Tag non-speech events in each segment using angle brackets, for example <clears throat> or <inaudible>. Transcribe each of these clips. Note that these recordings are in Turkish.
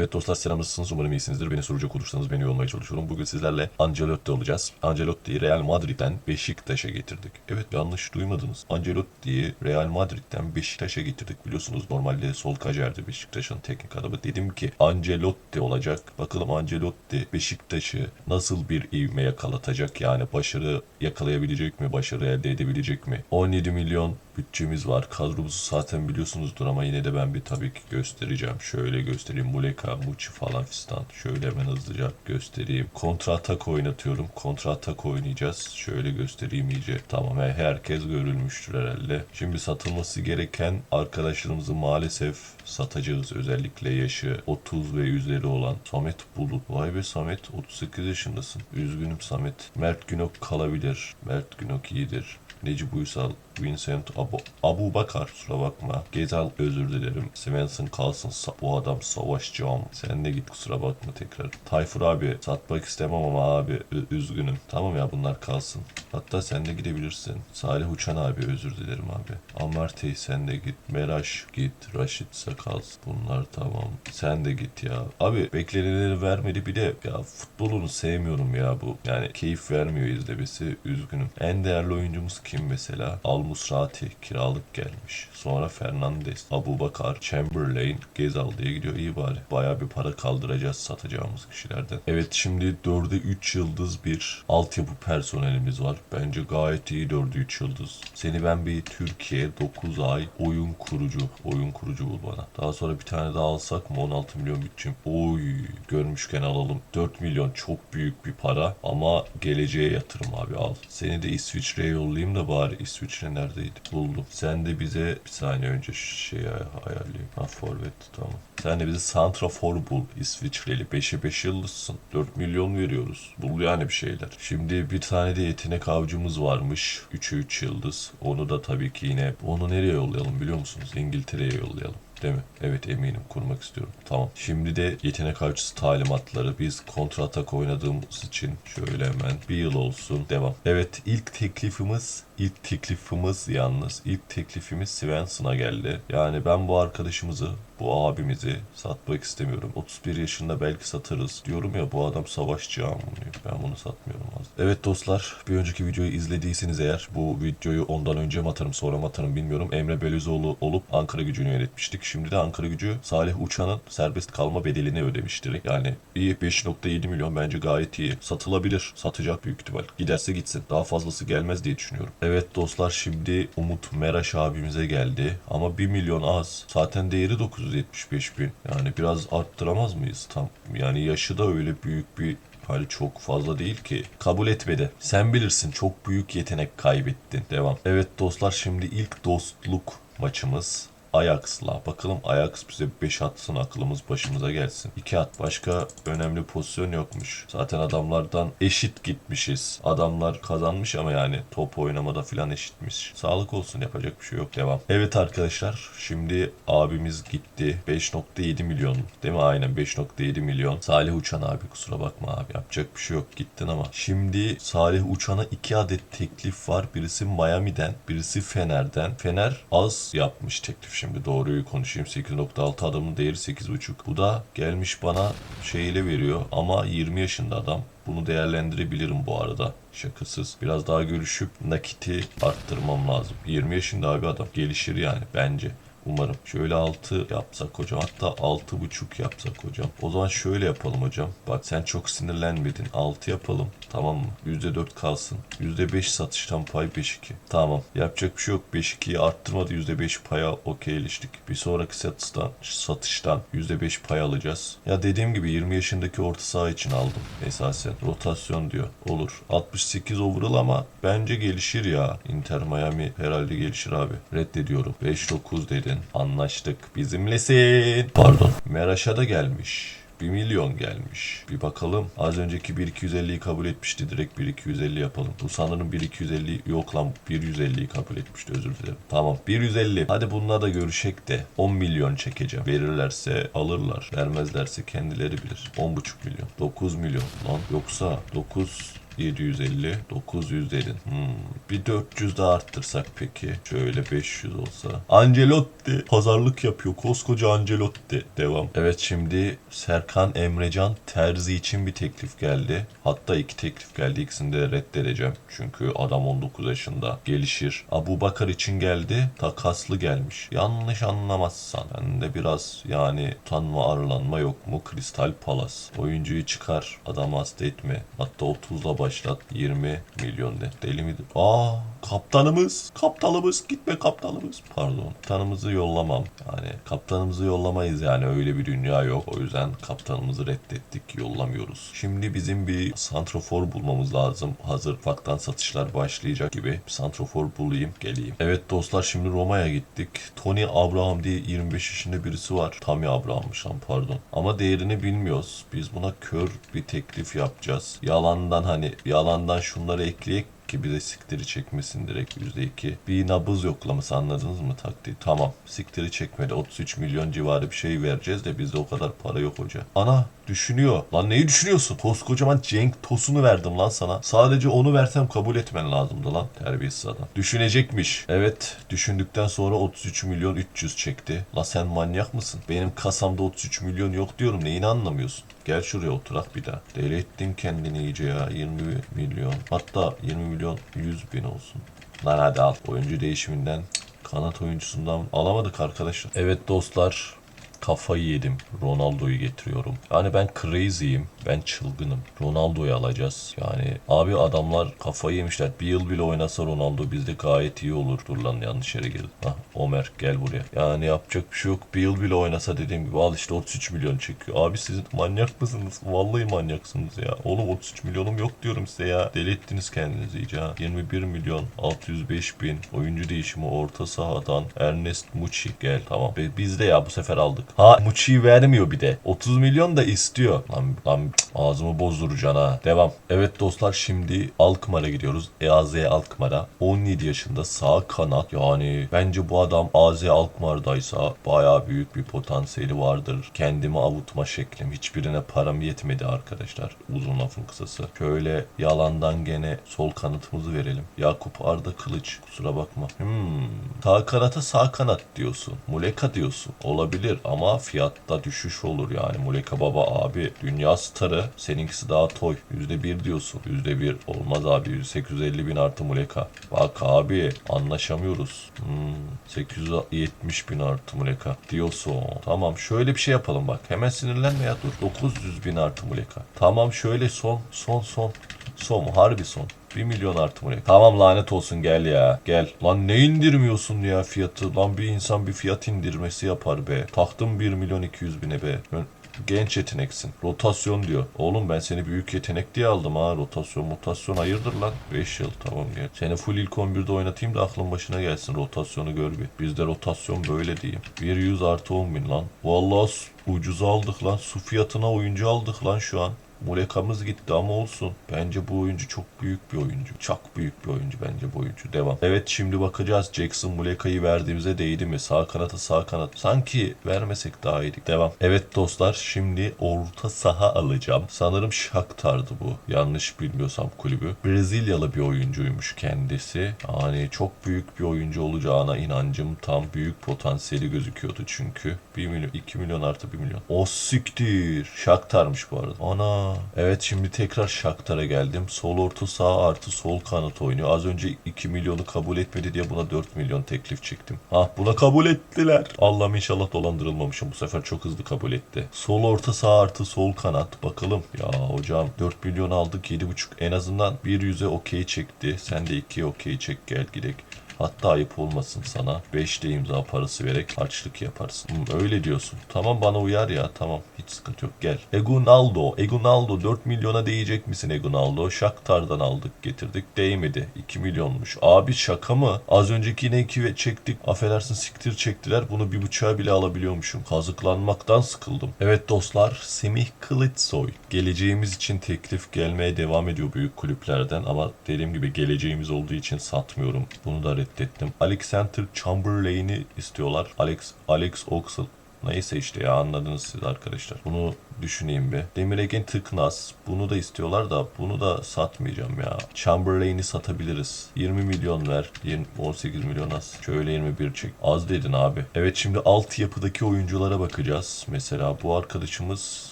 Evet dostlar selam nasılsınız? Umarım iyisinizdir. Beni soracak olursanız beni olmaya çalışıyorum. Bugün sizlerle Ancelotti olacağız. Ancelotti'yi Real Madrid'den Beşiktaş'a getirdik. Evet yanlış duymadınız. Ancelotti'yi Real Madrid'den Beşiktaş'a getirdik. Biliyorsunuz normalde sol kacerdi Beşiktaş'ın teknik adamı. Dedim ki Ancelotti olacak. Bakalım Ancelotti Beşiktaş'ı nasıl bir ivme yakalatacak? Yani başarı yakalayabilecek mi? Başarı elde edebilecek mi? 17 milyon bütçemiz var. Kadromuzu zaten biliyorsunuzdur ama yine de ben bir tabii ki göstereceğim. Şöyle göstereyim. Muleka, Muçi falan fistan. Şöyle hemen hızlıca göstereyim. Kontra atak oynatıyorum. Kontra atak oynayacağız. Şöyle göstereyim iyice. Tamam he- herkes görülmüştür herhalde. Şimdi satılması gereken arkadaşlarımızı maalesef satacağız. Özellikle yaşı 30 ve üzeri olan Samet Bulut. Vay be Samet 38 yaşındasın. Üzgünüm Samet. Mert Günok kalabilir. Mert Günok iyidir. Necip Uysal, Vincent Abu, Abu Bakar kusura bakma. Gezal özür dilerim. Svensson kalsın bu adam savaşacağım. Sen de git kusura bakma tekrar. Tayfur abi satmak istemem ama abi üzgünüm. Tamam ya bunlar kalsın. Hatta sen de gidebilirsin. Salih Uçan abi özür dilerim abi. Amartey sen de git. Meraş git. Raşit Sakals bunlar tamam. Sen de git ya. Abi beklenenleri vermedi bir de ya futbolunu sevmiyorum ya bu. Yani keyif vermiyor izlemesi. Üzgünüm. En değerli oyuncumuz kim mesela? Al Musrati kiralık gelmiş. Sonra Fernandes, Abu Bakar, Chamberlain, Gezal diye gidiyor. İyi bari. Bayağı bir para kaldıracağız satacağımız kişilerden. Evet şimdi 4'e 3 yıldız bir altyapı personelimiz var. Bence gayet iyi 4'e 3 yıldız. Seni ben bir Türkiye 9 ay oyun kurucu, oyun kurucu bul bana. Daha sonra bir tane daha alsak mı 16 milyon bütçem. Oy görmüşken alalım. 4 milyon çok büyük bir para ama geleceğe yatırım abi al. Seni de İsviçre'ye yollayayım da bari İsviçre neredeydi? Buldum. Sen de bize bir saniye önce ay- ayarlayayım. Ha forvet tamam. Sen de bize santrafor bul İsviçreli. 5'e 5 yıldızsın. 4 milyon veriyoruz. Bul yani bir şeyler. Şimdi bir tane de yetenek avcımız varmış. 3'e 3 yıldız. Onu da tabii ki yine onu nereye yollayalım biliyor musunuz? İngiltere'ye yollayalım. Değil mi? Evet eminim kurmak istiyorum. Tamam. Şimdi de yetenek avcısı talimatları. Biz kontra atak oynadığımız için şöyle hemen bir yıl olsun. Devam. Evet ilk teklifimiz ilk teklifimiz yalnız ilk teklifimiz Svensson'a geldi. Yani ben bu arkadaşımızı bu abimizi satmak istemiyorum. 31 yaşında belki satarız. Diyorum ya bu adam savaşçı amınıyor. Ben bunu satmıyorum az. Evet dostlar bir önceki videoyu izlediyseniz eğer bu videoyu ondan önce mi atarım sonra mı atarım bilmiyorum. Emre Belözoğlu olup Ankara gücünü yönetmiştik. Şimdi de Ankara gücü Salih Uçan'ın serbest kalma bedelini ödemiştir. Yani iyi 5.7 milyon bence gayet iyi. Satılabilir. Satacak büyük ihtimal. Giderse gitsin. Daha fazlası gelmez diye düşünüyorum. Evet dostlar şimdi Umut Meraş abimize geldi. Ama 1 milyon az. Zaten değeri 975 bin. Yani biraz arttıramaz mıyız tam? Yani yaşı da öyle büyük bir Hani çok fazla değil ki. Kabul etmedi. Sen bilirsin çok büyük yetenek kaybettin. Devam. Evet dostlar şimdi ilk dostluk maçımız. Ajax'la. Bakalım Ajax bize 5 atsın aklımız başımıza gelsin. 2 at. Başka önemli pozisyon yokmuş. Zaten adamlardan eşit gitmişiz. Adamlar kazanmış ama yani top oynamada filan eşitmiş. Sağlık olsun yapacak bir şey yok. Devam. Evet arkadaşlar şimdi abimiz gitti. 5.7 milyon değil mi? Aynen 5.7 milyon. Salih Uçan abi kusura bakma abi. Yapacak bir şey yok. Gittin ama. Şimdi Salih Uçan'a 2 adet teklif var. Birisi Miami'den, birisi Fener'den. Fener az yapmış teklif şimdi doğruyu konuşayım. 8.6 adamın değeri 8.5. Bu da gelmiş bana şeyle veriyor ama 20 yaşında adam. Bunu değerlendirebilirim bu arada. Şakasız. Biraz daha görüşüp nakiti arttırmam lazım. 20 yaşında abi adam. Gelişir yani bence. Umarım. Şöyle 6 yapsak hocam. Hatta 6.5 yapsak hocam. O zaman şöyle yapalım hocam. Bak sen çok sinirlenmedin. 6 yapalım. Tamam mı? %4 kalsın. %5 satıştan pay 5-2. Tamam. Yapacak bir şey yok. 5-2'yi arttırmadı. %5 paya okeyleştik. Bir sonraki satıştan, satıştan %5 pay alacağız. Ya dediğim gibi 20 yaşındaki orta saha için aldım. Esasen. Rotasyon diyor. Olur. 68 overall ama bence gelişir ya. Inter Miami herhalde gelişir abi. Reddediyorum. 5-9 dedin. Anlaştık. Bizimlesin. Pardon. Meraş'a da gelmiş. 1 milyon gelmiş. Bir bakalım. Az önceki 1250'yi kabul etmişti. Direkt 1250 yapalım. Bu sanırım 1250 yok lan 150'yi kabul etmişti. Özür dilerim. Tamam 150. Hadi bununla da görüşek de 10 milyon çekeceğim. Verirlerse alırlar. Vermezlerse kendileri bilir. 10,5 milyon. 9 milyon lan. Yoksa 9 750, 900 dedin. Hmm, bir 400 daha arttırsak peki. Şöyle 500 olsa. Ancelotti pazarlık yapıyor. Koskoca Ancelotti. Devam. Evet şimdi Serkan Emrecan Terzi için bir teklif geldi. Hatta iki teklif geldi. İkisini de reddedeceğim. Çünkü adam 19 yaşında. Gelişir. Abu Bakar için geldi. Takaslı gelmiş. Yanlış anlamazsan. Ben de biraz yani utanma arlanma yok mu? Kristal Palace. Oyuncuyu çıkar. Adam hasta etme. Hatta 30'la başlat. 20 milyon de. Deli midir? Aa kaptanımız. Kaptanımız. Gitme kaptanımız. Pardon. Kaptanımızı yollamam. Yani kaptanımızı yollamayız yani. Öyle bir dünya yok. O yüzden kaptanımızı reddettik. Yollamıyoruz. Şimdi bizim bir santrofor bulmamız lazım. Hazır ufaktan satışlar başlayacak gibi. Santrofor bulayım. Geleyim. Evet dostlar şimdi Roma'ya gittik. Tony Abraham diye 25 yaşında birisi var. Tammy Abraham'mış lan pardon. Ama değerini bilmiyoruz. Biz buna kör bir teklif yapacağız. Yalandan hani yalandan şunları ekleyek ki bize siktiri çekmesin direkt %2. Bir nabız yoklaması anladınız mı taktiği? Tamam. Siktiri çekmedi. 33 milyon civarı bir şey vereceğiz de bizde o kadar para yok hoca. Ana düşünüyor. Lan neyi düşünüyorsun? Koskocaman Cenk Tosun'u verdim lan sana. Sadece onu versem kabul etmen lazımdı lan. Terbiyesiz adam. Düşünecekmiş. Evet. Düşündükten sonra 33 milyon 300 çekti. La sen manyak mısın? Benim kasamda 33 milyon yok diyorum. Neyini anlamıyorsun? Gel şuraya oturak bir daha. Deli ettin kendini iyice ya. 20 milyon. Hatta 20 milyon 100 bin olsun. Lan hadi al. Oyuncu değişiminden kanat oyuncusundan alamadık arkadaşlar. Evet dostlar kafayı yedim. Ronaldo'yu getiriyorum. Yani ben crazy'yim. Ben çılgınım. Ronaldo'yu alacağız. Yani abi adamlar kafayı yemişler. Bir yıl bile oynasa Ronaldo bizde gayet iyi olur. Dur lan yanlış yere girdim. Hah Ömer gel buraya. Yani yapacak bir şey yok. Bir yıl bile oynasa dediğim gibi al işte 33 milyon çekiyor. Abi siz manyak mısınız? Vallahi manyaksınız ya. Oğlum 33 milyonum yok diyorum size ya. Deli ettiniz kendinizi iyice ha. 21 milyon 605 bin. Oyuncu değişimi orta sahadan Ernest Muçi gel tamam. Biz de ya bu sefer aldık. Ha Muçi'yi vermiyor bir de. 30 milyon da istiyor. Lan, lan ağzımı bozduracaksın ha. Devam. Evet dostlar şimdi Alkmaar'a gidiyoruz. EAZ Alkmaar'a. 17 yaşında sağ kanat. Yani bence bu adam AZ Alkmaar'daysa bayağı büyük bir potansiyeli vardır. Kendimi avutma şeklim. Hiçbirine param yetmedi arkadaşlar. Uzun lafın kısası. Şöyle yalandan gene sol kanatımızı verelim. Yakup Arda Kılıç. Kusura bakma. Hmm. Sağ kanata sağ kanat diyorsun. Muleka diyorsun. Olabilir ama fiyatta düşüş olur yani. Muleka baba abi dünya starı. Seninkisi daha toy. %1 diyorsun. %1 olmaz abi. 850 bin artı Muleka. Bak abi anlaşamıyoruz. Hmm. 870 bin artı Muleka diyorsun. Tamam şöyle bir şey yapalım bak. Hemen sinirlenme ya dur. 900 bin artı Muleka. Tamam şöyle son son son. Son harbi son. 1 milyon artı Muleka. Tamam lanet olsun gel ya. Gel. Lan ne indirmiyorsun ya fiyatı? Lan bir insan bir fiyat indirmesi yapar be. Taktım 1 milyon 200 bine be. Ben- Genç yeteneksin. Rotasyon diyor. Oğlum ben seni büyük yetenek diye aldım ha. Rotasyon mutasyon hayırdır lan? 5 yıl tamam gel. Seni full ilk 11'de oynatayım da aklın başına gelsin. Rotasyonu gör bir. Bizde rotasyon böyle diyeyim. Bir 100 artı 10 bin lan. Vallahi ucuza aldık lan. Su fiyatına oyuncu aldık lan şu an. Mulekamız gitti ama olsun. Bence bu oyuncu çok büyük bir oyuncu. Çok büyük bir oyuncu bence bu oyuncu. Devam. Evet şimdi bakacağız. Jackson Muleka'yı verdiğimize değdi mi? Sağ kanata sağ kanat. Sanki vermesek daha iyiydik. Devam. Evet dostlar şimdi orta saha alacağım. Sanırım Shakhtar'dı bu. Yanlış bilmiyorsam kulübü. Brezilyalı bir oyuncuymuş kendisi. Yani çok büyük bir oyuncu olacağına inancım tam. Büyük potansiyeli gözüküyordu çünkü. 1 milyon, 2 milyon artı 1 milyon. O siktir. Shakhtar'mış bu arada. Ana. Evet şimdi tekrar Shakhtar'a geldim. Sol orta sağ artı sol kanat oynuyor. Az önce 2 milyonu kabul etmedi diye buna 4 milyon teklif çektim. Ah buna kabul ettiler. Allah'ım inşallah dolandırılmamışım. Bu sefer çok hızlı kabul etti. Sol orta sağ artı sol kanat. Bakalım. Ya hocam 4 milyon aldık 7,5. En azından bir yüze okey çekti. Sen de 2 okey çek gel gidelim. Hatta ayıp olmasın sana. 5 de imza parası vererek harçlık yaparsın. Hmm, öyle diyorsun. Tamam bana uyar ya. Tamam hiç sıkıntı yok. Gel. Egunaldo. Egunaldo 4 milyona değecek misin Egunaldo? Shakhtar'dan aldık getirdik. Değmedi. 2 milyonmuş. Abi şaka mı? Az önceki yine 2 çektik. Affedersin siktir çektiler. Bunu bir bıçağa bile alabiliyormuşum. Kazıklanmaktan sıkıldım. Evet dostlar. Semih Kılıçsoy. Geleceğimiz için teklif gelmeye devam ediyor büyük kulüplerden ama dediğim gibi geleceğimiz olduğu için satmıyorum. Bunu da reddettim. Alexander Chamberlain'i istiyorlar. Alex Alex Oxel Neyse işte ya anladınız siz arkadaşlar. Bunu düşüneyim bir. Demir Egen Tıknaz. Bunu da istiyorlar da bunu da satmayacağım ya. Chamberlain'i satabiliriz. 20 milyon ver. 20, 18 milyon az. Şöyle 21 çek. Az dedin abi. Evet şimdi altyapıdaki oyunculara bakacağız. Mesela bu arkadaşımız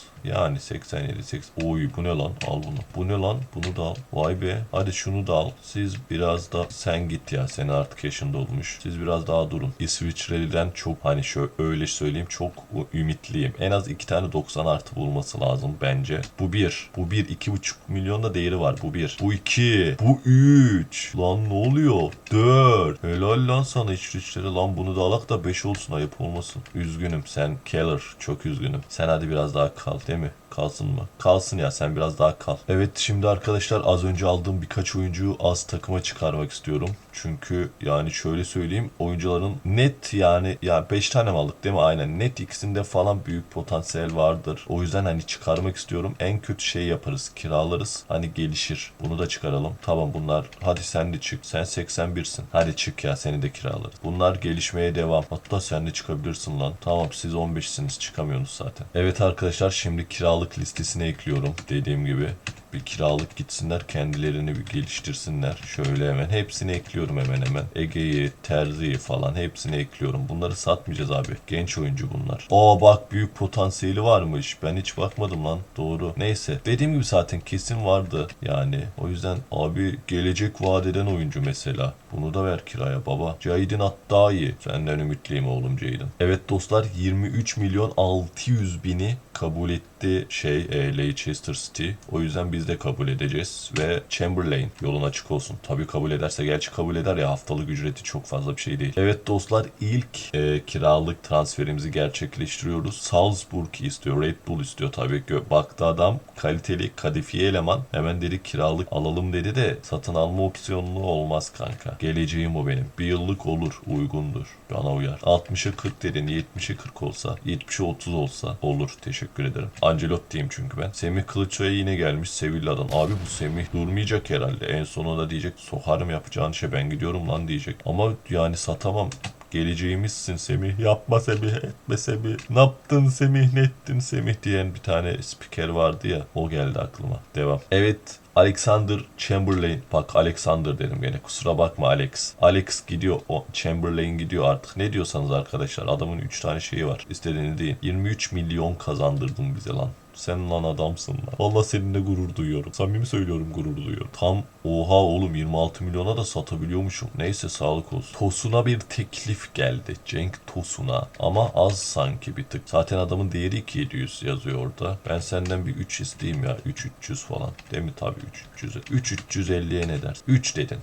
yani 87 80. Oy bu ne lan? Al bunu. Bu ne lan? Bunu da al. Vay be. Hadi şunu da al. Siz biraz da sen git ya. Sen artık yaşında olmuş. Siz biraz daha durun. İsviçre'den çok hani şöyle öyle söyleyeyim çok ümitliyim. En az iki tane 90 artı bulması lazım bence. Bu bir. Bu bir. iki buçuk milyon da değeri var. Bu bir. Bu iki. Bu üç. Lan ne oluyor? Dört. Helal lan sana İsviçre. Lan bunu da alak da beş olsun ayıp olmasın. Üzgünüm sen Keller. Çok üzgünüm. Sen hadi biraz daha kal değil mi? Kalsın mı? Kalsın ya sen biraz daha kal. Evet şimdi arkadaşlar az önce aldığım birkaç oyuncuyu az takıma çıkarmak istiyorum. Çünkü yani şöyle söyleyeyim oyuncuların net yani ya 5 tane mi aldık değil mi? Aynen net ikisinde falan büyük potansiyel vardır. O yüzden hani çıkarmak istiyorum. En kötü şey yaparız kiralarız. Hani gelişir. Bunu da çıkaralım. Tamam bunlar hadi sen de çık. Sen 81'sin. Hadi çık ya seni de kiralarız. Bunlar gelişmeye devam. Hatta sen de çıkabilirsin lan. Tamam siz 15'siniz çıkamıyorsunuz zaten. Evet arkadaşlar şimdi kiralık listesine ekliyorum. Dediğim gibi bir kiralık gitsinler kendilerini bir geliştirsinler. Şöyle hemen hepsini ekliyorum hemen hemen. Ege'yi, Terzi'yi falan hepsini ekliyorum. Bunları satmayacağız abi. Genç oyuncu bunlar. Aa bak büyük potansiyeli varmış. Ben hiç bakmadım lan. Doğru. Neyse. Dediğim gibi zaten kesin vardı. Yani o yüzden abi gelecek vaat eden oyuncu mesela. Bunu da ver kiraya baba. Cahid'in at daha iyi. Senden ümitliyim oğlum Cahid'in. Evet dostlar 23 milyon 600 bini kabul etti şey e, Leicester City. O yüzden biz de kabul edeceğiz ve Chamberlain yolun açık olsun. Tabii kabul ederse gerçi kabul eder ya haftalık ücreti çok fazla bir şey değil. Evet dostlar ilk e, kiralık transferimizi gerçekleştiriyoruz. Salzburg istiyor, Red Bull istiyor tabii. Gö- Baktı adam kaliteli kadifiye eleman. Hemen dedi kiralık alalım dedi de satın alma opsiyonlu olmaz kanka. Geleceğim o benim. Bir yıllık olur, uygundur. Bana uyar. 60'a 40 dedin, 70'e 40 olsa, 70'e 30 olsa olur. Teşekkür ederim. Ancelotti'yim çünkü ben. Semih Kılıço'ya yine gelmiş Sevilla'dan. Abi bu Semih durmayacak herhalde. En sonunda diyecek sokarım yapacağın şey ben gidiyorum lan diyecek. Ama yani satamam. Geleceğimizsin Semih. Yapma Semih, etme Semih. Ne yaptın Semih, ne ettin Semih diyen bir tane spiker vardı ya. O geldi aklıma. Devam. Evet Alexander Chamberlain. Bak Alexander dedim gene. Kusura bakma Alex. Alex gidiyor. O Chamberlain gidiyor artık. Ne diyorsanız arkadaşlar. Adamın 3 tane şeyi var. İstediğini değil. 23 milyon kazandırdın bize lan. Sen lan adamsın lan. Valla seninle gurur duyuyorum. Samimi söylüyorum gurur duyuyorum. Tam oha oğlum 26 milyona da satabiliyormuşum. Neyse sağlık olsun. Tosun'a bir teklif geldi. Cenk Tosun'a. Ama az sanki bir tık. Zaten adamın değeri 2700 yazıyor orada. Ben senden bir 3 isteyeyim ya. 3-300 falan. Değil mi? Tabii 3-300'e. 3-350'ye ne dersin? 3 dedin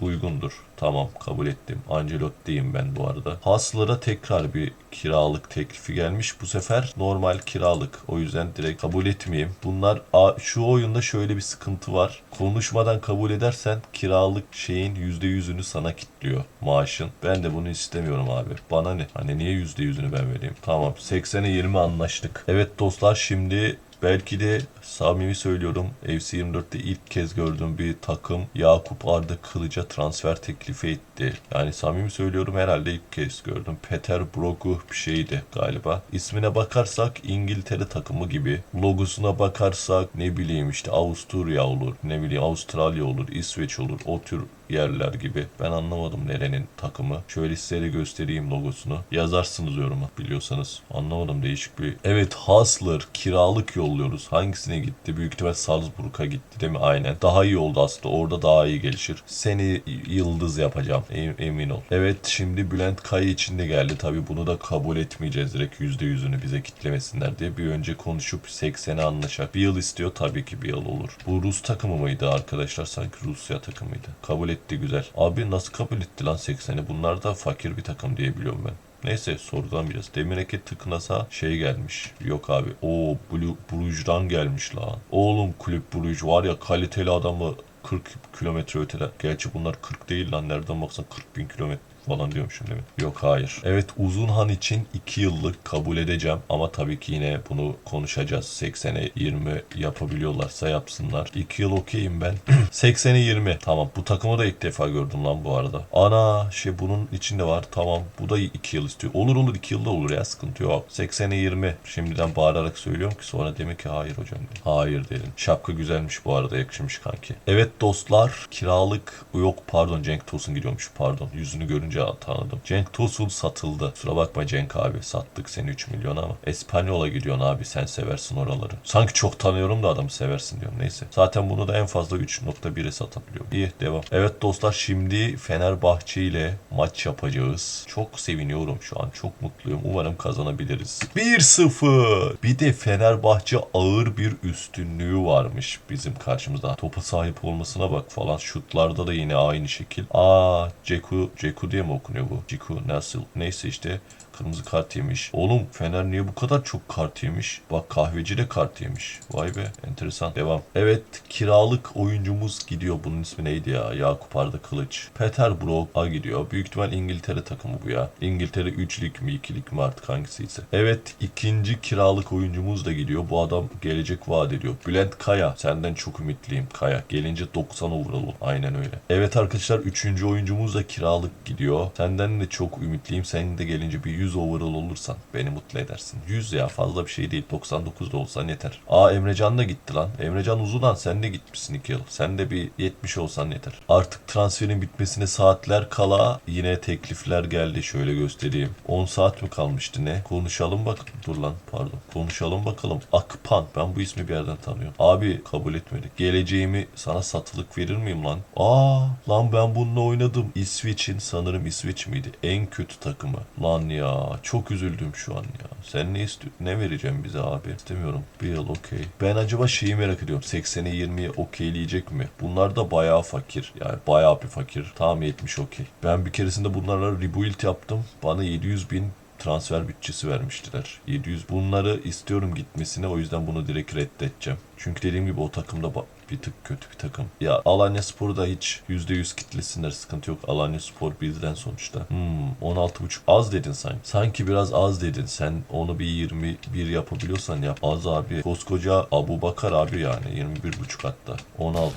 uygundur. Tamam kabul ettim. Ancelotti'yim ben bu arada. Haslara tekrar bir kiralık teklifi gelmiş. Bu sefer normal kiralık. O yüzden direkt kabul etmeyeyim. Bunlar şu oyunda şöyle bir sıkıntı var. Konuşmadan kabul edersen kiralık şeyin %100'ünü sana kitliyor maaşın. Ben de bunu istemiyorum abi. Bana ne? Hani niye %100'ünü ben vereyim? Tamam 80'e 20 anlaştık. Evet dostlar şimdi Belki de samimi söylüyorum FC24'te ilk kez gördüğüm bir takım Yakup Arda Kılıç'a transfer teklifi etti. Yani samimi söylüyorum herhalde ilk kez gördüm. Peter Brogu bir şeydi galiba. İsmine bakarsak İngiltere takımı gibi. Logosuna bakarsak ne bileyim işte Avusturya olur, ne bileyim Avustralya olur, İsveç olur. O tür yerler gibi. Ben anlamadım nerenin takımı. Şöyle size göstereyim logosunu. Yazarsınız yoruma biliyorsanız. Anlamadım değişik bir. Evet Hasler kiralık yolluyoruz. Hangisine gitti? Büyük ihtimal Salzburg'a gitti değil mi? Aynen. Daha iyi oldu aslında. Orada daha iyi gelişir. Seni yıldız yapacağım. Em- emin ol. Evet şimdi Bülent Kaya için de geldi. Tabi bunu da kabul etmeyeceğiz direkt %100'ünü bize kitlemesinler diye. Bir önce konuşup 80'e anlaşak. Bir yıl istiyor tabii ki bir yıl olur. Bu Rus takımı mıydı arkadaşlar? Sanki Rusya takımıydı. Kabul etti güzel. Abi nasıl kabul etti lan 80'i? Bunlar da fakir bir takım diye biliyorum ben. Neyse sorudan biraz. Demireke tıknasa şey gelmiş. Yok abi. O Brugge'dan gelmiş lan. Oğlum kulüp Brugge var ya kaliteli adamı 40 kilometre ötede. Gerçi bunlar 40 değil lan. Nereden baksan 40 bin kilometre. Falan diyormuşum değil mi? Yok hayır. Evet Uzunhan için 2 yıllık kabul edeceğim ama tabii ki yine bunu konuşacağız. 80'e 20 yapabiliyorlarsa yapsınlar. 2 yıl okeyim ben. <clears throat> 80'e 20. Tamam bu takımı da ilk defa gördüm lan bu arada. Ana şey bunun içinde var. Tamam bu da 2 yıl istiyor. Olur olur 2 yılda olur ya sıkıntı yok. 80'e 20. Şimdiden bağırarak söylüyorum ki sonra demek ki hayır hocam. dedim. Hayır dedim. Şapka güzelmiş bu arada yakışmış kanki. Evet dostlar kiralık yok pardon Cenk Tosun gidiyormuş pardon. Yüzünü görünce tanıdım. Cenk Tosun satıldı. Kusura bakma Cenk abi sattık seni 3 milyon ama. Espanyol'a gidiyorsun abi sen seversin oraları. Sanki çok tanıyorum da adamı seversin diyorum neyse. Zaten bunu da en fazla 3.1'e satabiliyorum. İyi devam. Evet dostlar şimdi Fenerbahçe ile maç yapacağız. Çok seviniyorum şu an. Çok mutluyum. Umarım kazanabiliriz. 1-0. Bir de Fenerbahçe ağır bir üstünlüğü varmış bizim karşımızda. Topa sahip olmasına bak falan. Şutlarda da yine aynı şekil. Aa Ceku, Ceku diye mi okunuyor bu? Ceku nasıl? Neyse işte Kırmızı kart yemiş. Oğlum Fener niye bu kadar çok kart yemiş? Bak kahveci de kart yemiş. Vay be enteresan. Devam. Evet kiralık oyuncumuz gidiyor. Bunun ismi neydi ya? Yakup Arda Kılıç. Peterbrog'a gidiyor. Büyük ihtimal İngiltere takımı bu ya. İngiltere 3 lig mi 2 lig mi artık hangisiyse. Evet ikinci kiralık oyuncumuz da gidiyor. Bu adam gelecek vaat ediyor. Bülent Kaya. Senden çok ümitliyim Kaya. Gelince 90 overall. Aynen öyle. Evet arkadaşlar üçüncü oyuncumuz da kiralık gidiyor. Senden de çok ümitliyim. Sen de gelince bir 100 overall olursan beni mutlu edersin. 100 ya fazla bir şey değil. 99 da olsan yeter. Aa Emrecan da gitti lan. Emrecan Uzunan sen de gitmişsin 2 yıl. Sen de bir 70 olsan yeter. Artık transferin bitmesine saatler kala yine teklifler geldi. Şöyle göstereyim. 10 saat mi kalmıştı ne? Konuşalım bak. Dur lan pardon. Konuşalım bakalım. Akpan. Ben bu ismi bir yerden tanıyorum. Abi kabul etmedik. Geleceğimi sana satılık verir miyim lan? Aa lan ben bununla oynadım. İsveç'in sanırım İsveç miydi? En kötü takımı. Lan ya çok üzüldüm şu an ya. Sen ne istiyorsun? Ne vereceğim bize abi? İstemiyorum. Bir yıl okey. Ben acaba şeyi merak ediyorum. 80'e 20'ye okeyleyecek mi? Bunlar da bayağı fakir. Yani bayağı bir fakir. Tamam 70 okey. Ben bir keresinde bunlarla rebuild yaptım. Bana 700 bin transfer bütçesi vermiştiler. 700 bunları istiyorum gitmesine o yüzden bunu direkt reddedeceğim. Çünkü dediğim gibi o takımda bir tık kötü bir takım. Ya Alanya Spor'da hiç %100 kitlesinler sıkıntı yok. Alanya Spor bizden sonuçta. Hmm 16.5 az dedin sanki. Sanki biraz az dedin. Sen onu bir 21 yapabiliyorsan yap. Az abi. Koskoca Abu Bakar abi yani 21.5 hatta. 16.5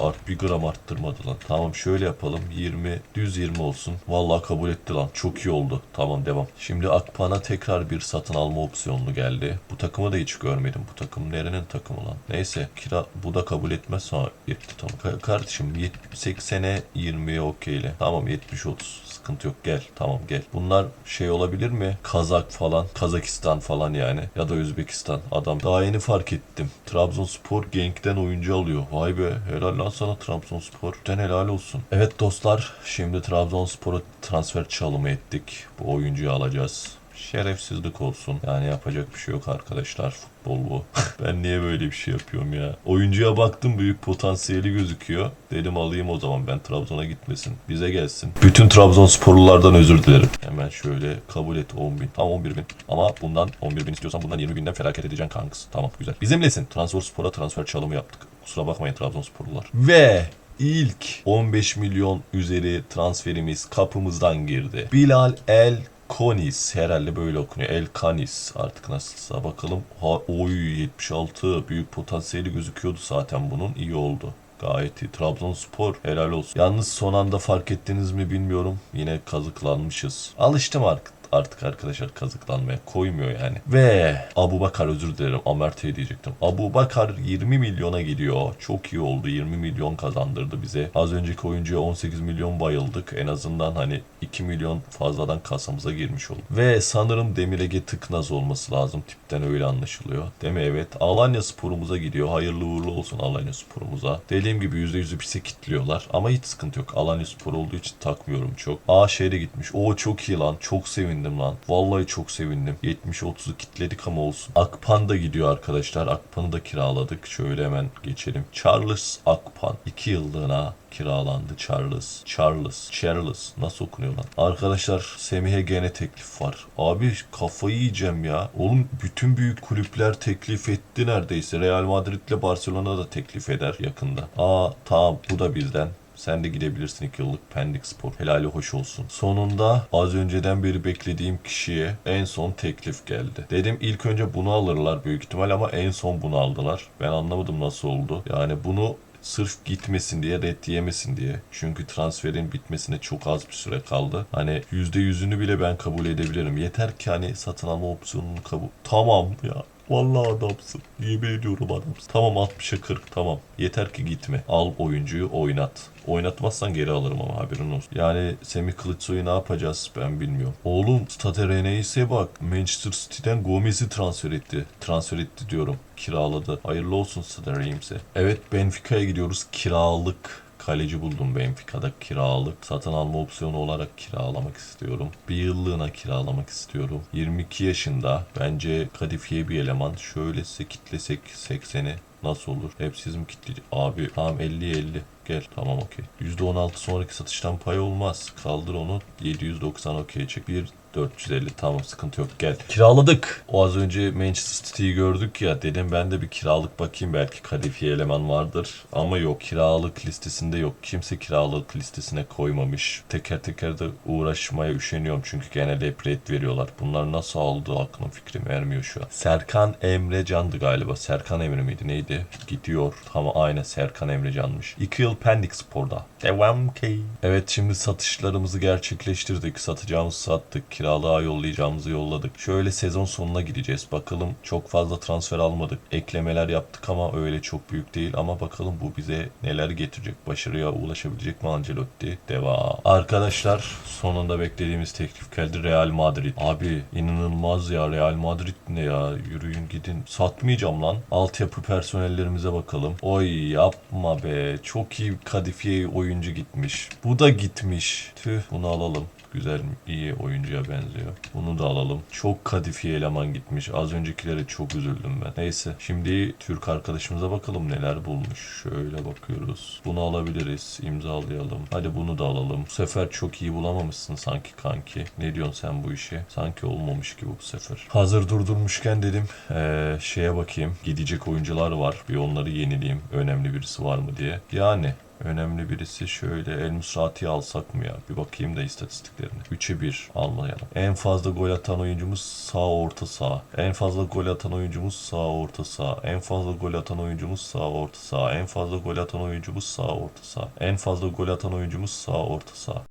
art bir gram arttırmadı lan. Tamam şöyle yapalım. 20 düz 20 olsun. Vallahi kabul etti lan. Çok iyi oldu. Tamam devam. Şimdi Akpan'a tekrar bir satın alma opsiyonlu geldi. Bu takımı da hiç görmedim. Bu takım nerenin takımı lan? Neyse kira bu da kabul etmez sonra yetti tamam. Ka- kardeşim 80'e 20'ye okeyle. Tamam 70 30 sıkıntı yok gel tamam gel. Bunlar şey olabilir mi? Kazak falan. Kazakistan falan yani. Ya da Özbekistan. Adam daha yeni fark ettim. Trabzonspor Genk'ten oyuncu alıyor. Vay be helal lan sana Trabzonspor. Den helal olsun. Evet dostlar şimdi Trabzonspor'a transfer çalımı ettik. Bu oyuncuyu alacağız şerefsizlik olsun. Yani yapacak bir şey yok arkadaşlar. Bu. <laughs> ben niye böyle bir şey yapıyorum ya? Oyuncuya baktım büyük potansiyeli gözüküyor. Dedim alayım o zaman ben Trabzon'a gitmesin. Bize gelsin. Bütün Trabzonsporlulardan özür dilerim. Hemen şöyle kabul et 10 bin. Tamam 11 bin. Ama bundan 11 bin istiyorsan bundan 20 binden felaket edeceksin kanks. Tamam güzel. Bizimlesin. Transferspor'a transfer çalımı yaptık. Kusura bakmayın Trabzonsporlular. Ve İlk 15 milyon üzeri transferimiz kapımızdan girdi. Bilal El Konis herhalde böyle okunuyor. El Kanis artık nasılsa bakalım. Ha, oy 76 büyük potansiyeli gözüküyordu zaten bunun. iyi oldu. Gayet iyi. Trabzonspor helal olsun. Yalnız son anda fark ettiniz mi bilmiyorum. Yine kazıklanmışız. Alıştım artık artık arkadaşlar kazıklanmaya koymuyor yani. Ve Abu Bakar özür dilerim Amerte'ye diyecektim. Abu Bakar 20 milyona gidiyor. Çok iyi oldu. 20 milyon kazandırdı bize. Az önceki oyuncuya 18 milyon bayıldık. En azından hani 2 milyon fazladan kasamıza girmiş oldu. Ve sanırım Demir Ege Tıknaz olması lazım. Tipten öyle anlaşılıyor. Değil mi? Evet. Alanya sporumuza gidiyor. Hayırlı uğurlu olsun Alanya sporumuza. Dediğim gibi %100'ü bize kitliyorlar. Ama hiç sıkıntı yok. Alanya spor olduğu için takmıyorum çok. Aa şeyde gitmiş. O çok iyi lan. Çok sevindim lan. Vallahi çok sevindim. 70-30'u kitledik ama olsun. Akpan da gidiyor arkadaşlar. Akpan'ı da kiraladık. Şöyle hemen geçelim. Charles Akpan. 2 yıllığına kiralandı Charles. Charles. Charles. Nasıl okunuyor lan? Arkadaşlar Semih'e gene teklif var. Abi kafayı yiyeceğim ya. Oğlum bütün büyük kulüpler teklif etti neredeyse. Real Madrid ile Barcelona da teklif eder yakında. Aa tamam bu da bizden. Sen de gidebilirsin 2 yıllık Pendik Spor. Helali hoş olsun. Sonunda az önceden beri beklediğim kişiye en son teklif geldi. Dedim ilk önce bunu alırlar büyük ihtimal ama en son bunu aldılar. Ben anlamadım nasıl oldu. Yani bunu sırf gitmesin diye red yemesin diye. Çünkü transferin bitmesine çok az bir süre kaldı. Hani %100'ünü bile ben kabul edebilirim. Yeter ki hani satın alma opsiyonunu kabul. Tamam ya. Vallahi adamsın. Yemin ediyorum adamsın. Tamam 60'a 40 tamam. Yeter ki gitme. Al oyuncuyu oynat. Oynatmazsan geri alırım ama haberin olsun. Yani Semih Kılıçsoy'u ne yapacağız ben bilmiyorum. Oğlum Stade Rennes'e bak. Manchester City'den Gomez'i transfer etti. Transfer etti diyorum. Kiraladı. Hayırlı olsun Stade Rennes'e. Evet Benfica'ya gidiyoruz. Kiralık kaleci buldum Benfica'da kiralık. Satın alma opsiyonu olarak kiralamak istiyorum. Bir yıllığına kiralamak istiyorum. 22 yaşında. Bence kadifiye bir eleman. Şöylese kitlesek 80'i nasıl olur? Hep siz mi kitleyecek? Abi tamam 50 50. Gel tamam okey. %16 sonraki satıştan pay olmaz. Kaldır onu. 790 okey çek. Bir 450 tamam sıkıntı yok gel. Kiraladık. O az önce Manchester City'yi gördük ya dedim ben de bir kiralık bakayım belki kalifiye eleman vardır. Ama yok kiralık listesinde yok. Kimse kiralık listesine koymamış. Teker teker de uğraşmaya üşeniyorum çünkü genelde hep red veriyorlar. Bunlar nasıl aldı aklım fikrim vermiyor şu an. Serkan Emre Can'dı galiba. Serkan Emre miydi neydi? Gidiyor. Tamam aynen Serkan Emre Can'mış. 2 yıl Pendik Spor'da. Devam ki. Evet şimdi satışlarımızı gerçekleştirdik. Satacağımızı sattık. Kiralığa yollayacağımızı yolladık. Şöyle sezon sonuna gideceğiz. Bakalım çok fazla transfer almadık. Eklemeler yaptık ama öyle çok büyük değil. Ama bakalım bu bize neler getirecek. Başarıya ulaşabilecek mi Ancelotti? Devam. Arkadaşlar sonunda beklediğimiz teklif geldi. Real Madrid. Abi inanılmaz ya. Real Madrid ne ya? Yürüyün gidin. Satmayacağım lan. Altyapı personellerimize bakalım. Oy yapma be. Çok iyi kadifiye oyuncu gitmiş. Bu da gitmiş. Tüh bunu alalım. Güzel, iyi oyuncuya benziyor. Bunu da alalım. Çok kadifiye eleman gitmiş. Az öncekilere çok üzüldüm ben. Neyse. Şimdi Türk arkadaşımıza bakalım neler bulmuş. Şöyle bakıyoruz. Bunu alabiliriz. İmzalayalım. Hadi bunu da alalım. Bu sefer çok iyi bulamamışsın sanki kanki. Ne diyorsun sen bu işe? Sanki olmamış gibi bu sefer. Hazır durdurmuşken dedim eee, şeye bakayım. Gidecek oyuncular var. Bir onları yenileyim. Önemli birisi var mı diye. Yani Önemli birisi şöyle El Musrati'yi alsak mı ya? Bir bakayım da istatistiklerine. 3'e 1 almayalım. En fazla gol atan oyuncumuz sağ orta sağ. En fazla gol atan oyuncumuz sağ orta sağ. En fazla gol atan oyuncumuz sağ orta sağ. En fazla gol atan oyuncumuz sağ orta sağ. En fazla gol atan oyuncumuz sağ orta sağ.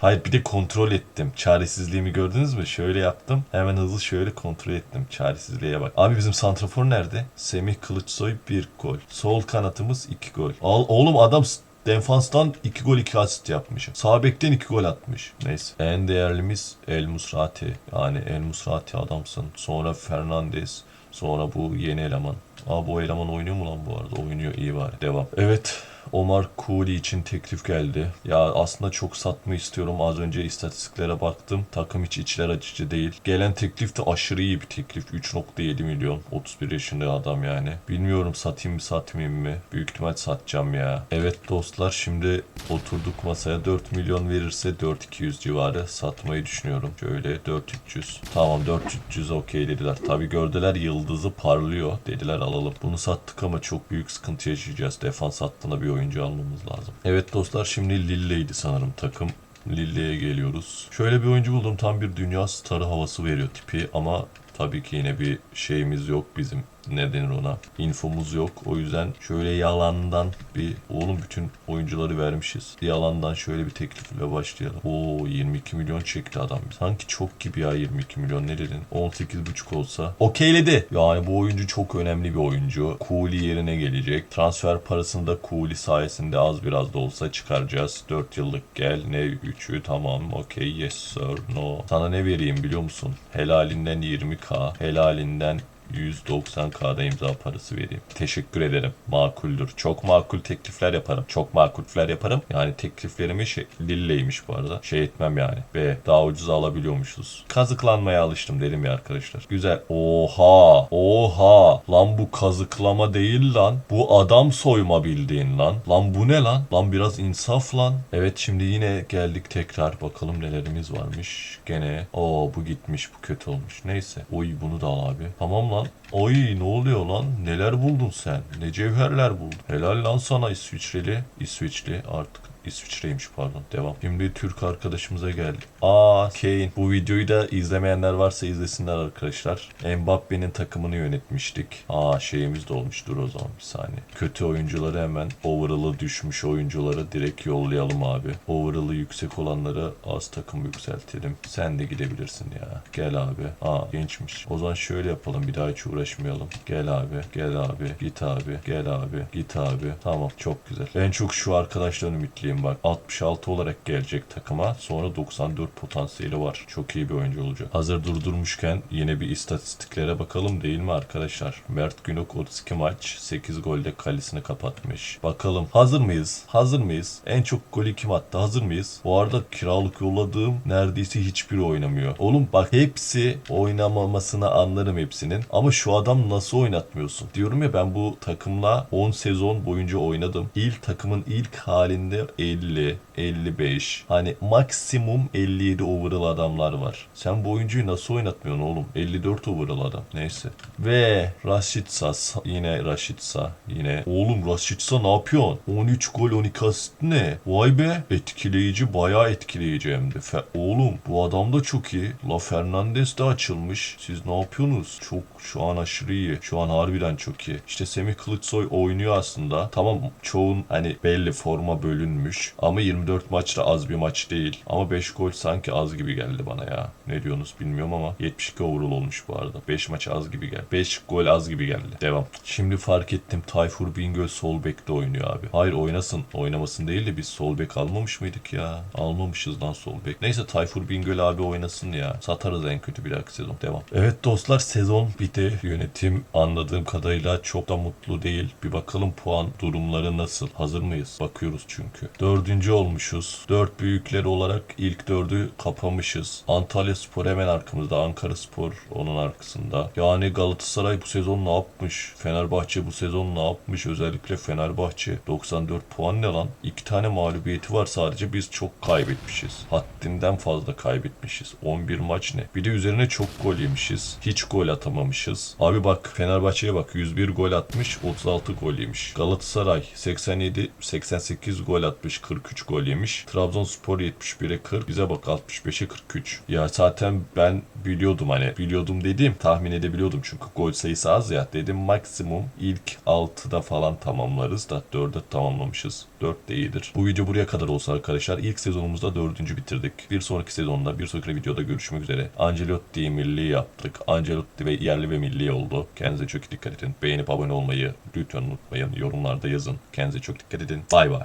Hayır bir de kontrol ettim. Çaresizliğimi gördünüz mü? Şöyle yaptım. Hemen hızlı şöyle kontrol ettim. Çaresizliğe bak. Abi bizim santrafor nerede? Semih Kılıçsoy 1 gol. Sol kanatımız 2 gol. Al, oğlum adam defanstan 2 gol 2 asist yapmış. Sağ bekten 2 gol atmış. Neyse. En değerlimiz El Musrati. Yani El Musrati adamsın. Sonra Fernandez. Sonra bu yeni eleman. Aa bu eleman oynuyor mu lan bu arada? Oynuyor iyi var. Devam. Evet. Omar Kuli için teklif geldi. Ya aslında çok satma istiyorum. Az önce istatistiklere baktım. Takım hiç içler açıcı değil. Gelen teklif de aşırı iyi bir teklif. 3.7 milyon. 31 yaşında adam yani. Bilmiyorum satayım mı satmayayım mı? Büyük ihtimal satacağım ya. Evet dostlar şimdi oturduk masaya 4 milyon verirse 4200 civarı satmayı düşünüyorum. Şöyle 4300. Tamam 4300 okey dediler. Tabi gördüler yıldızı parlıyor. Dediler alalım. Bunu sattık ama çok büyük sıkıntı yaşayacağız. Defans hattına bir oyuncu almamız lazım. Evet dostlar şimdi Lille'ydi sanırım takım. Lille'ye geliyoruz. Şöyle bir oyuncu buldum. Tam bir dünya starı havası veriyor tipi ama tabii ki yine bir şeyimiz yok bizim. Ne denir ona? Infomuz yok. O yüzden şöyle yalandan bir oğlum bütün oyuncuları vermişiz. Yalandan şöyle bir teklifle başlayalım. Oo 22 milyon çekti adam. Sanki çok gibi ya 22 milyon ne dedin? 18,5 olsa. Okeyledi. Yani bu oyuncu çok önemli bir oyuncu. Cooley yerine gelecek. Transfer parasını da Cooley sayesinde az biraz da olsa çıkaracağız. 4 yıllık gel. Ne 3'ü tamam. Okey yes sir. No. Sana ne vereyim biliyor musun? Helalinden 20k. Helalinden 190k'da imza parası vereyim. Teşekkür ederim. Makuldür. Çok makul teklifler yaparım. Çok makuller yaparım. Yani tekliflerimi şey, lilleymiş bu arada. Şey etmem yani. Ve daha ucuza alabiliyormuşuz. Kazıklanmaya alıştım dedim ya arkadaşlar. Güzel. Oha. Oha. Lan bu kazıklama değil lan. Bu adam soyma bildiğin lan. Lan bu ne lan? Lan biraz insaf lan. Evet şimdi yine geldik tekrar. Bakalım nelerimiz varmış. Gene. Oo bu gitmiş. Bu kötü olmuş. Neyse. Oy bunu da al abi. Tamam lan. Zaman Oy ne oluyor lan? Neler buldun sen? Ne cevherler buldun? Helal lan sana İsviçreli. İsviçli artık İsviçre'ymiş pardon. Devam. Şimdi Türk arkadaşımıza geldik. Aa Kane. Bu videoyu da izlemeyenler varsa izlesinler arkadaşlar. Mbappe'nin takımını yönetmiştik. Aa şeyimiz de olmuş. Dur o zaman bir saniye. Kötü oyuncuları hemen overall'ı düşmüş oyuncuları direkt yollayalım abi. Overall'ı yüksek olanları az takım yükseltelim. Sen de gidebilirsin ya. Gel abi. Aa gençmiş. O zaman şöyle yapalım. Bir daha hiç uğraşmayalım. Gel abi. Gel abi. Git abi. Gel abi. Git abi. Tamam çok güzel. En çok şu arkadaştan ümitliyim bak. 66 olarak gelecek takıma. Sonra 94 potansiyeli var. Çok iyi bir oyuncu olacak. Hazır durdurmuşken yine bir istatistiklere bakalım değil mi arkadaşlar? Mert Günok 32 maç 8 golde kalesini kapatmış. Bakalım hazır mıyız? Hazır mıyız? En çok golü kim attı? Hazır mıyız? Bu arada kiralık yolladığım neredeyse hiçbiri oynamıyor. Oğlum bak hepsi oynamamasını anlarım hepsinin. Ama şu adam nasıl oynatmıyorsun? Diyorum ya ben bu takımla 10 sezon boyunca oynadım. İlk takımın ilk halinde 50, 55. Hani maksimum 57 overall adamlar var. Sen bu oyuncuyu nasıl oynatmıyorsun oğlum? 54 overall adam. Neyse. Ve Rashidsa yine Rashidsa yine. Oğlum Rashidsa ne yapıyorsun? 13 gol 12 asist ne? Vay be. Etkileyici bayağı etkileyici hem de. Fe oğlum bu adam da çok iyi. La Fernandez de açılmış. Siz ne yapıyorsunuz? Çok şu an aşırı iyi. Şu an harbiden çok iyi. İşte Semih Kılıçsoy oynuyor aslında. Tamam çoğun hani belli forma bölünmüş ama 20 4 maçta az bir maç değil. Ama 5 gol sanki az gibi geldi bana ya. Ne diyorsunuz bilmiyorum ama 72 overall olmuş bu arada. 5 maç az gibi geldi. 5 gol az gibi geldi. Devam. Şimdi fark ettim Tayfur Bingöl sol bekte oynuyor abi. Hayır oynasın. Oynamasın değil de biz sol bek almamış mıydık ya? Almamışız lan sol bek. Neyse Tayfur Bingöl abi oynasın ya. Satarız en kötü bir dahaki sezon. Devam. Evet dostlar sezon bitti. Yönetim anladığım kadarıyla çok da mutlu değil. Bir bakalım puan durumları nasıl? Hazır mıyız? Bakıyoruz çünkü. Dördüncü olmuş olmuşuz. Dört büyükleri olarak ilk dördü kapamışız. Antalya Spor hemen arkamızda. Ankara Spor onun arkasında. Yani Galatasaray bu sezon ne yapmış? Fenerbahçe bu sezon ne yapmış? Özellikle Fenerbahçe. 94 puan ne lan? İki tane mağlubiyeti var sadece. Biz çok kaybetmişiz. Haddinden fazla kaybetmişiz. 11 maç ne? Bir de üzerine çok gol yemişiz. Hiç gol atamamışız. Abi bak Fenerbahçe'ye bak 101 gol atmış 36 gol yemiş. Galatasaray 87 88 gol atmış 43 gol yemiş. Trabzonspor 71'e 40 bize bak 65'e 43. Ya zaten ben biliyordum hani biliyordum dediğim tahmin edebiliyordum çünkü gol sayısı az ya. Dedim maksimum ilk 6'da falan tamamlarız da 4'e tamamlamışız. 4 de iyidir. Bu video buraya kadar olsa arkadaşlar ilk sezonumuzda 4. bitirdik. Bir sonraki sezonda bir sonraki videoda görüşmek üzere. Ancelotti'yi milli yaptık. Ancelotti ve yerli ve milli oldu. Kendinize çok dikkat edin. Beğenip abone olmayı lütfen unutmayın. Yorumlarda yazın. Kendinize çok dikkat edin. Bay bay.